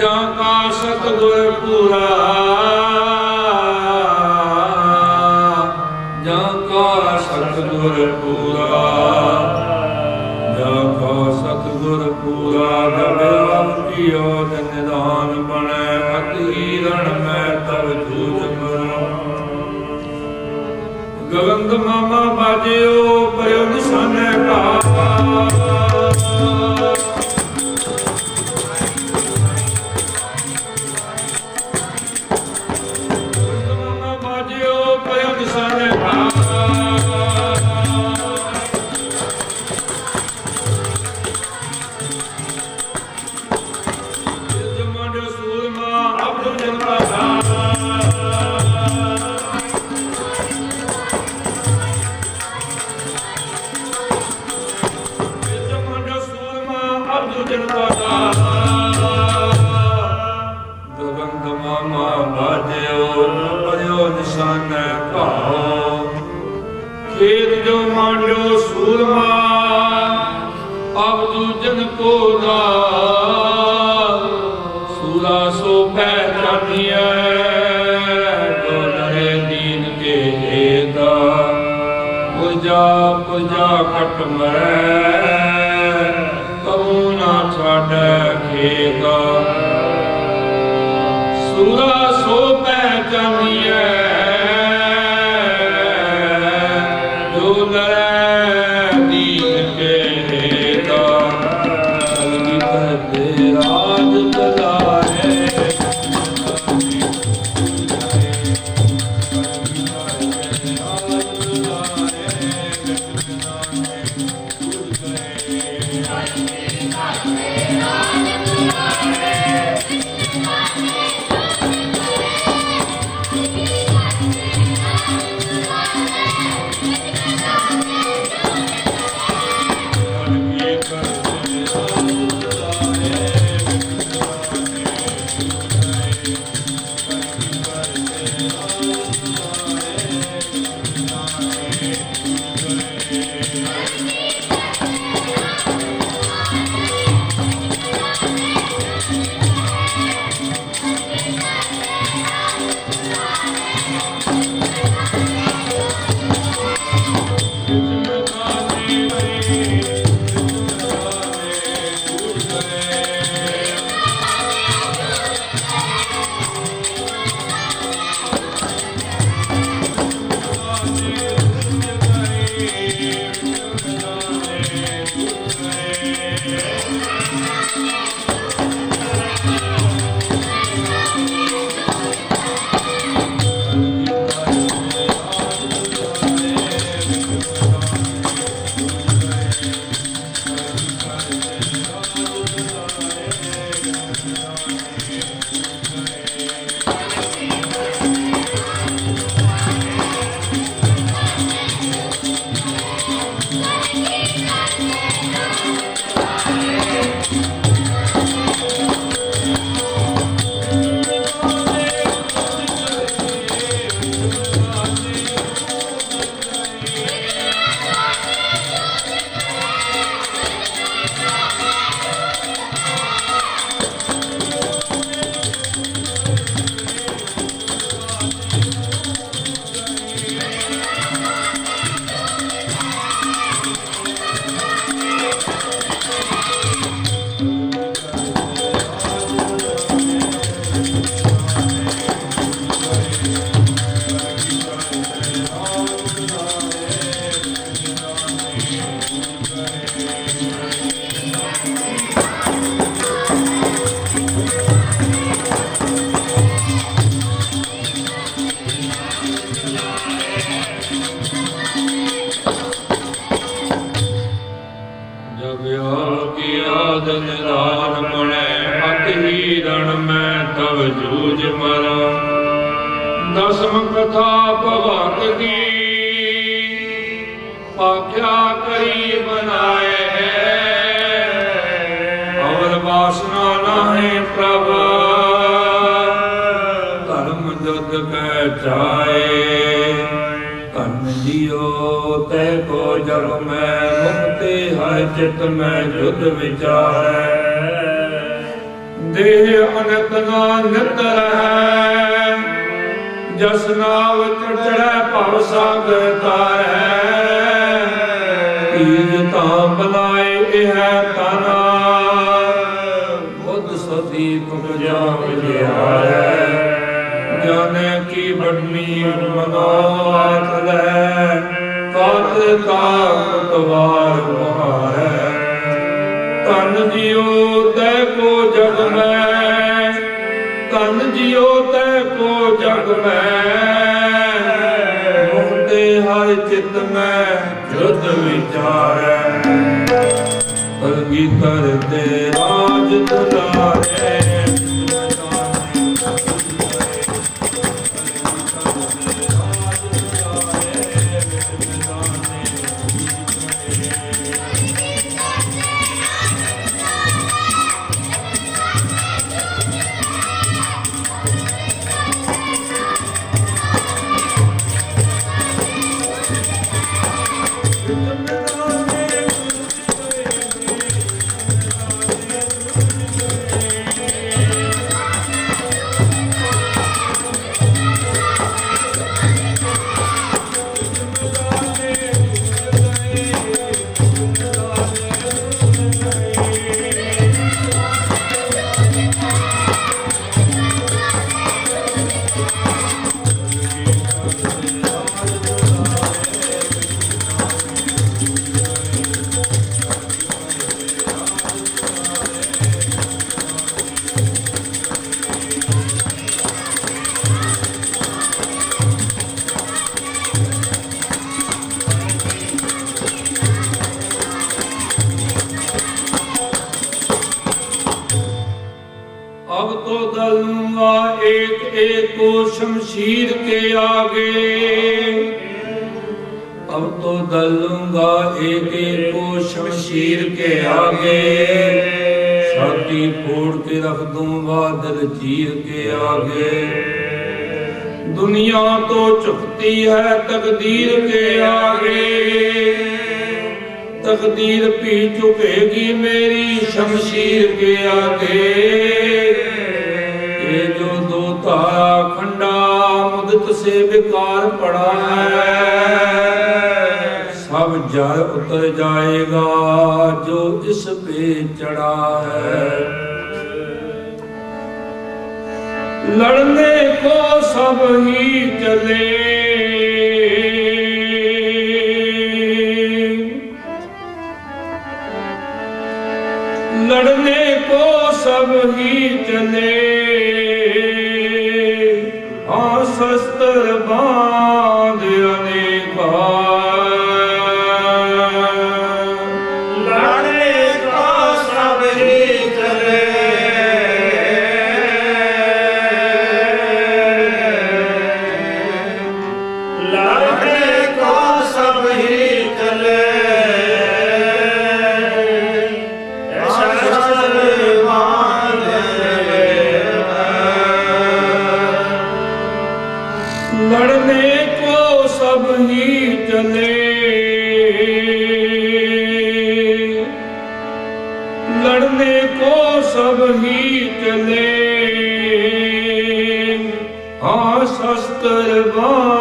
ਜਾਂ ਕਾ ਸਤਿਗੁਰ ਪੂਰਾ। ਜਾਂ ਕਾ ਸਤਿਗੁਰ ਪੂਰਾ। ਜਾਂ ਕਾ ਸਤਿਗੁਰ ਪੂਰਾ। ਗਵਿਆ ਕੀਓ ਨਿਦਾਨ ਬਣੈ। ਅਤੀ ਰਣ ਮੈਂ ਤਵ ਜੂਜ ਮਰੋ ਗਵੰਦ ਮਾਮਾ ਬਾਜਿਓ ਪਰਿਓ ਨਿਸ਼ਾਨੇ ਕਾ ਜਨਤਾ ਗਗਨ ਮਾਮਾ ਬਾਜਿਓ ਪਰਿਓ ਨਿਸ਼ਾਨੇ ਭਾਉ ਖੇਤ ਜੋ ਮਾਂਡੋ ਸੂਰਮਾ ਅਬਦੁ ਜਨ ਕੋ ਦਾ ਸੂਰਾ ਸੋ ਪਹਿਚਾਨੀਐ ਪੁਜਾ ਪੁਜਾ ਕਟ ਮਰੈ। ਛਾੜੈ ਖੇਦਾ ਸੂਰਾ ਸੋ ਪਹਿਚਾਨੀਐ ਦਸਮ ਕਥਾ ਭਗਵਤ ਕੀ ਆਖਿਆ ਕਰੀ ਬਨਾਏ ਹੈ। ਅਵਰ ਵਾਸਨਾ ਨਾਹੀ ਪ੍ਰਭ, ਧਰਮ ਜੁਦ ਕੈ ਚਾਏ ਤੈ ਕੋ ਜਗ ਮੈਂ ਮੁਕਤੀ ਹੈ ਚਿਤ ਮੈਂ ਜੁਦ ਵਿਚਾਰੈ। ਦੇਹ ਅਨੰਤ ਨਾ ਨਿਤ ਰਹੈ, ਜਸ ਨਾਮ ਚੜ੍ਹੈ ਭਵ ਸਾਗਰ ਤਾਰੈ। ਤੀਜ ਤਾਂ ਬਨਾਏ ਇਹ ਤਨਾ, ਬੁੱਧ ਸਤੀ ਤੁਮ ਜਾਮ ਜਾਣੈ ਕੀ ਬੜਨੀ ਮਨਾਤ ਕਾ ਕੁਤਵਾਰ ਮੁਹਾਰੈ। ਤਨ ਜਿਉ ਤੈ ਕੋ ਜਗ ਮੈਂ। ਤਨ ਜਿਉ ਤੈ ਕੋ ਜਗ ਮੈਂ। ਮੁਕਤੇ ਹਰ ਚਿਤ ਮੈਂ ਜੁਦ ਵਿਚਾਰੈ। ਕਲਗੀ ਸ਼ਮਸ਼ੀਰ ਕੇ ਆਗੇ। ਅਬ ਤੋ ਦਲੂੰਗਾ ਏਕ ਏਕੋ ਸ਼ਮਸ਼ੀਰ ਕੇ ਆਗੇ। ਛਾਤੀ ਫੋੜ ਕੇ ਰੱਖ ਦੂੰਗਾ ਬਾਦਲ ਚੀਰ ਕੇ ਆਗੇ। ਦੁਨੀਆ ਤੋਂ ਚੁਕਤੀ ਹੈ ਤਕਦੀਰ ਕੇ ਆਗੇ। ਤਕਦੀਰ ਵੀ ਝੁਕੇਗੀ ਮੇਰੀ ਸ਼ਮਸ਼ੀਰ ਕੇ ਆਗੇ। ਜੋ ਦੋਤਾ ਖੰਡਾ ਮੁਦਤ ਸੇ ਵਿਕਾਰ ਪੜਾ ਹੈ, ਸਭ ਜਲ ਉਤਰ ਜਾਏਗਾ ਜੋ ਇਸ ਪੇ ਚੜਾ ਹੈ। ਲੜਨੇ ਕੋ ਸਭ ਹੀ ਚਲੇ। ਕੋ ਸਭ ਹੀ ਚਲੇ। ਹਾਂ ਸ਼ਸਤਰ ਬਾ